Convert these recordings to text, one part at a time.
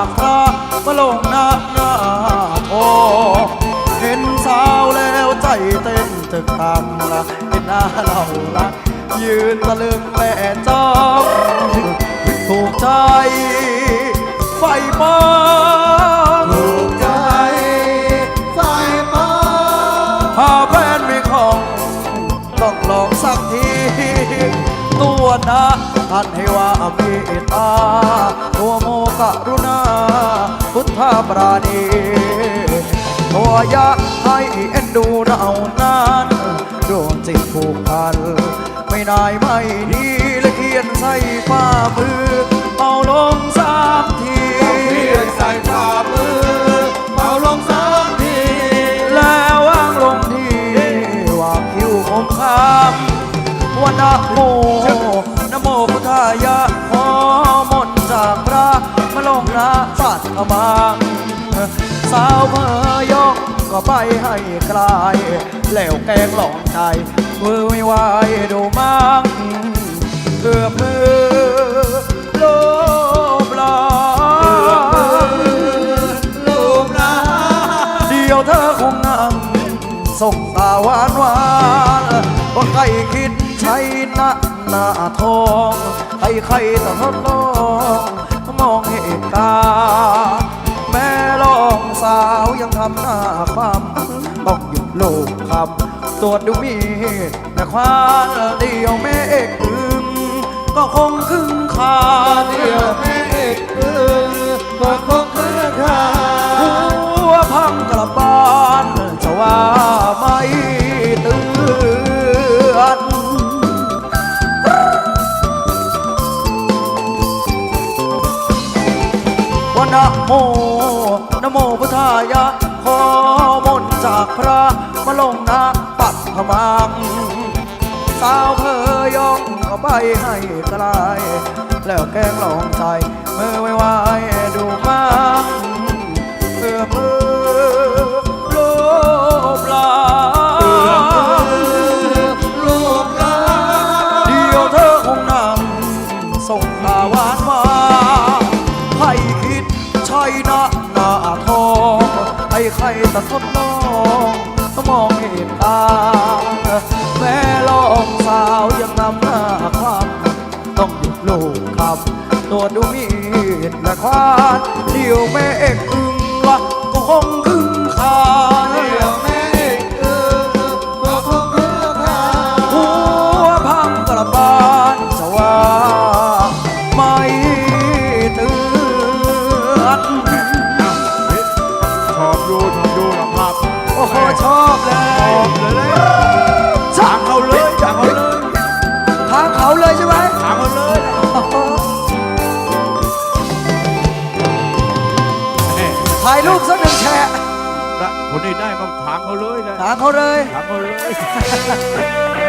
จากพระมาลงหน้าหน้าโอเห็นสาวแล้วใจเต้นตึกตามละเห็นหน้าเราละยืนตะลึงแม่จ้องถูกใจไฟมองถูกใจไฟมองหาแฟนไม่ของต้องลองสักที ตัวนะ ท่านให้ว่าเมตตาตัวโมกรุณา พุทธปราณีตัวยะให้เอ็นดูเรานานดวงจิตผูกพัน ไม่นายไม่ดีและเขียนใส่ฝ่ามือ เอาลงสามทีเพียงใส่ฝ่ามือ ให้กลาย แล้วแกงหลองใจมือไม่ไหวดูมั่งเกือบมือโลบลาลูกนเดียวเธอคงนั่งส่งตาหวานหวานว่าใครคิดใช้หน้าหน้าทองใครใครต้องทดลองมองเหตุการณ์แม่ลองสาวยังทำหน้าความ ลกคำตรวจดูมีดแต่ควานเดียวแม่เอกอึงก็คงครึ่งคาเดีเดียวแม่เอกอือก็คงคืนคาหัวพังกลับบ้านจะว่าไม่เตือนวันนะโมนะโมพุทธายะ ไปให้ไกลแล้วแกงลองใจมือไว้ไว้ดูมั่งเพื่อมือโลบลาลูกนะเดียวเธอคงนั่งส่งตาหวานมา ให้คิดใช่นะหน้าทองให้ใครแต่ทดลองมองเห็นตาแม่ลองสาวยังนำหน้า ตัวจดูมีดและควานเดียวแม่เอกอึงละก็คง คนนี้ได้ก็ถามเขาเลยนะทางเขาเลยถามเขาเลย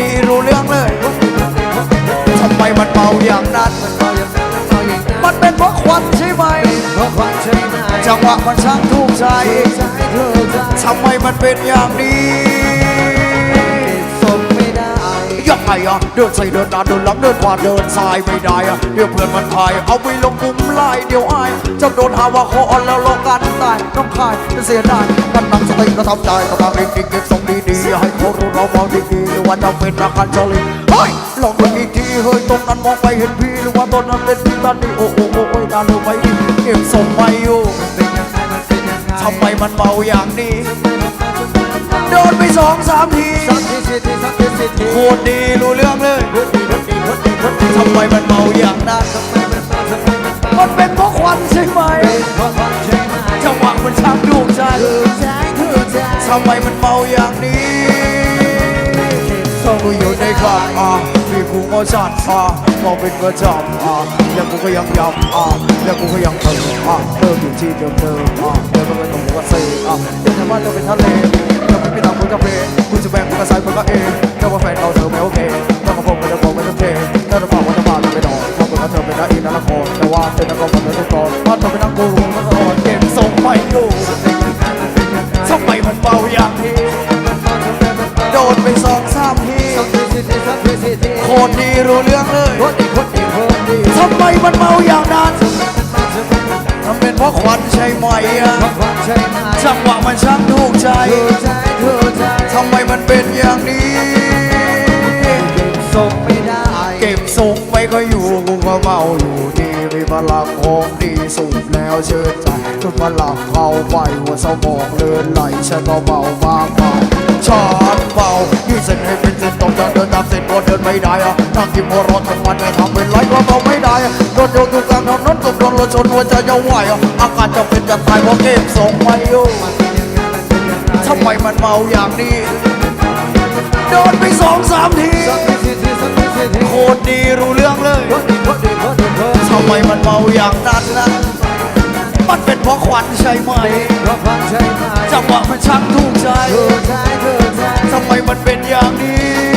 ดีรู้เรื่องเลยทำไมมันเมาอย่างนั้นมันเป็นเพราะควันใช่ไหมจังหวะมันช่างถูกใจทำไมมันเป็นอย่างนี้ยังไงอะเดินใส่เดินหน้าเดินหลังเดินขวาเดินซ้ายไม่ได้อะเดี๋ยวเพื่อนมันทายเอาไปลงกลุ่มไล่เดี๋ยวอายจำโดนหาว่าคออ่อนแล้วโลกกันตายน้องคายจะเสียดายกัน ติก็ทำใจกำลังเด็กๆเก็บทรงดีๆให้เขารู้เรามองดีๆหรือว่าจะเป็นรักกันจริเฮ้ยลองดูอีกทีเฮ้ยตรงนั้นมองไปเห็นพี่หรือว่าตอนนั้นเป็นพี่ตอนนี้โอ้โอ้โอ้ยน่ารู้ไหมเก็บทรงไม่อยู่ทำไมมันเมาอย่างนี้โดนไปสองสามทีโคตรดีรู้เรื่องเลยทำไมมันเมาอย่างนั้นมันเป็นเพราะควันใช่ไหมจังหวะมันช่างดูใจ ทำไมมันเมาอย่างนี้ต้องกูอยู่ในคลับอะมีกูก็จัดอะมองเป็นกระจอกอะยังกูก็ยังยำอะยังกูก็ยังเติมอะเติมอยู่ที่เดิมเดิมอะเดินไปตรงหัวเซ่อะเดินทางบ้านเราเป็นทะเลเราไม่ไปตางคนกาแฟกูจะแบ่งคนกระสายมึงก็เองแต่ว่าแฟนเรา วะมันช่างถูกใจ ทำไมมันเป็นอย่างนี้เก็บทรงไว้ก็อยู่กูก็เมาอยู่ดีมีพลังของดีสูบแล้วเชิดใจจนพลังเข้าไปหัวสมองเลื่อนไหลฉันก็เมามากมายฉัน เมาที่เส้นให้เป็นเส้นตรงเดินตามเส้นก็เดินไม่ได้อะนั่งกินหัวเรอทั้งวันไม่ทำเป็นไรก็เมาไม่ได้อะโดนโยกอยู่กลางถนนถูกโดนรถชนหัวใจจะไหวอะอาการจะเป็นจะตายเพราะเก็บทรงไม่อยู่ทำไมมันเมาอย่างนี้โดนไปสองสามทีโคตรดีรู้เรื่องเลยทำไมมันเมาอย่างนั้นนะมันเป็นเพราะควันใช่ไหมจังหวะมันช่างถูกใจ ทำไมมันเป็นอย่างนี้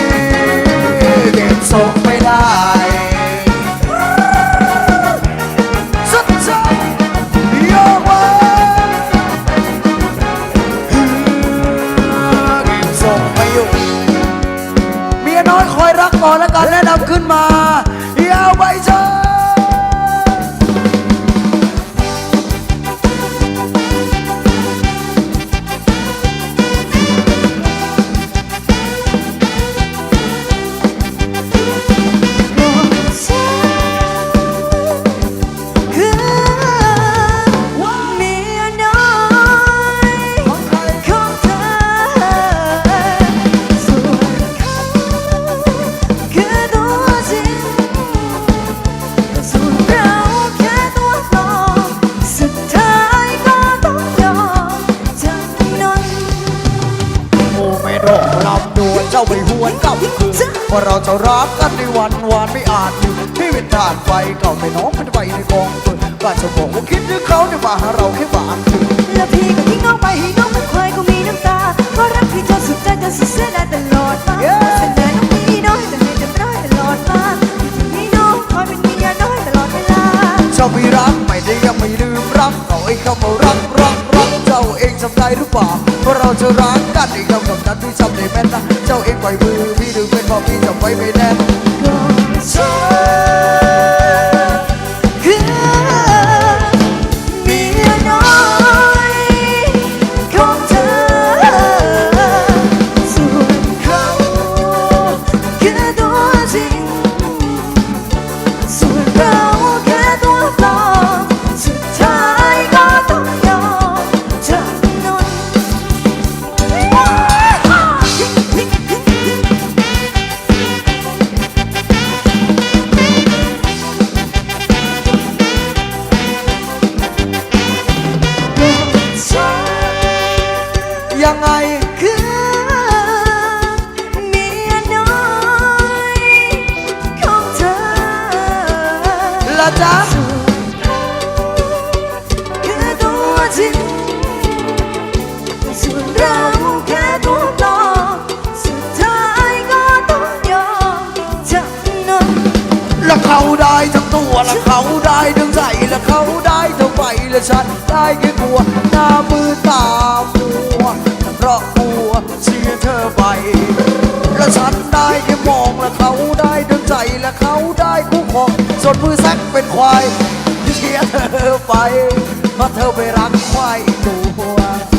ว่าเราจะรักกันในวันวานไม่อาจอยู่ที่เป็นทานไฟเก่าไม่น้องเป็นไฟในกองฟืนก็จะบอกว่าคิดถึงเขาเนี่ยมาหาเราแค่บาทถึงแล้วพี่ก็ทิ้งน้องไปให้น้องเป็นควายก็มีน้ำตาเพราะรักพี่เธอสุดใจแต่สุดเสียดายตลอดมาเสนอน้องมีน้อยแต่ไม่จำร้อยตลอดมามีน้องคอยเป็นมียน้อยตลอดเวลาเจ้าไม่รักไม่ได้ยังไม่ลืมรักต่อให้คำว่ารักรักรักเจ้าเองจำได้หรือเปล่าว่าเราจะรักกันอีกคำกับนั้นพี่จำได้แม่นนะเจ้าเองปล่อยมือ พี่ดึงเป็นเพราะพี่จะไว้ไม่แน่ก็ใช่ ยัไะจ๊ะจริงส่วเราแค่ตัวปลอสุดท้ายก็ต้อยอมจำนนและเขาได้ทั้ตัวละเขาได้ทั้งใจละเขาได้ทั้งไละฉันได้แค่กลัวหน้ามือตาม และฉันได้แค่มองและเขาได้ดึงใจและเขาได้คู่ครองส่วนมือแซกเป็นควายเชียร์เธอไปเพราะเธอไปรักควายตัว